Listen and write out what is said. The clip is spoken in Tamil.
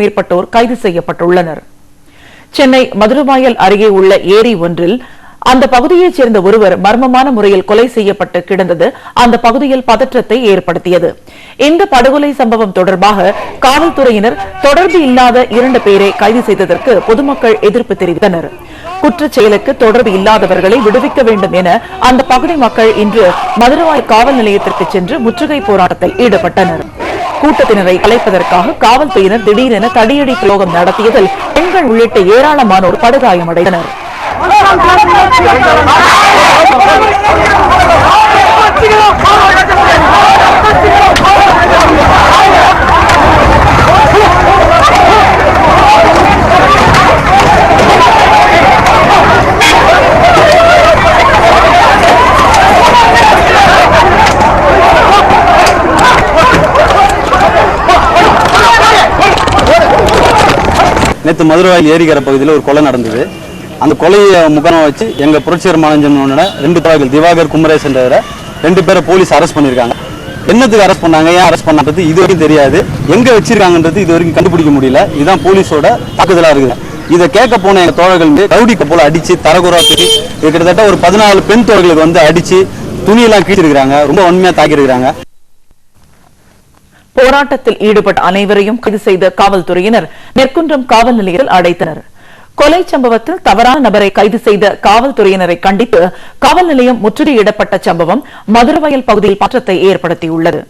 மேற்பட்டோர் கைது செய்யப்பட்டுள்ளனர். சென்னை மதுரவாயல் அருகே உள்ள ஏரி ஒன்றில் அந்த பகுதியைச் சேர்ந்த ஒருவர் மர்மமான முறையில் கொலை செய்யப்பட்டு கிடந்தது அந்த பகுதியில் பதற்றத்தை ஏற்படுத்தியது. இந்த படுகொலை சம்பவம் தொடர்பாக காவல்துறையினர் தொடர்பு இல்லாத இரண்டு பேரை கைது செய்ததற்கு பொதுமக்கள் எதிர்ப்பு தெரிவித்தனர். குற்றச் செயலுக்கு தொடர்பு இல்லாதவர்களை விடுவிக்க வேண்டும் என அந்த பகுதி மக்கள் இன்று மதுரவாய் காவல் நிலையத்திற்கு சென்று முற்றுகை போராட்டத்தில் ஈடுபட்டனர். கூட்டத்தினரை கலைப்பதற்காக காவல்துறையினர் திடீரென தடியடி பிரயோகம் நடத்தியதில் பெண்கள் உள்ளிட்ட ஏராளமானோர் படுகாயமடைந்தனர். நேற்று மதுரவாயில் ஏரிக்கரை பகுதியில் ஒரு கொலை நடந்தது. அந்த கொலையை முகமாக வச்சு எங்கள் புரட்சிகர மாநஞ்சனோட ரெண்டு தலைவர்கள் திவாகர் குமரேஷ் என்றவரை ரெண்டு பேரை போலீஸ் அரெஸ்ட் பண்ணியிருக்காங்க. என்னத்துக்கு அரெஸ்ட் பண்ணாங்க? ஏன் அரெஸ்ட் பண்ணான்றது இது வரைக்கும் தெரியாது. எங்கே வச்சிருக்காங்கன்றது இது வரைக்கும் கண்டுபிடிக்க முடியல. இதுதான் போலீஸோட தாக்குதலாக இருக்குது. இதை கேட்க போன எங்கள் தோழர்கள் வந்து ரவுடிக்க போல அடித்து தரகுறா பேசி கிட்டத்தட்ட ஒரு பதினாலு பெண் தோழர்களுக்கு வந்து அடித்து துணியெல்லாம் கீழிருக்கிறாங்க ரொம்ப வன்மையாக தாக்கியிருக்கிறாங்க. போராட்டத்தில் ஈடுபட்ட அனைவரையும் கைது செய்த காவல்துறையினர் நெற்குன்றம் காவல் நிலையத்தில் அடைத்தனர். கொலை சம்பவத்தில் தவறான நபரை கைது செய்த காவல்துறையினரை கண்டித்து காவல் நிலையம் முற்றுகையிடப்பட்ட சம்பவம் மதுரவயல் பகுதியில் பற்றத்தை ஏற்படுத்தியுள்ளது.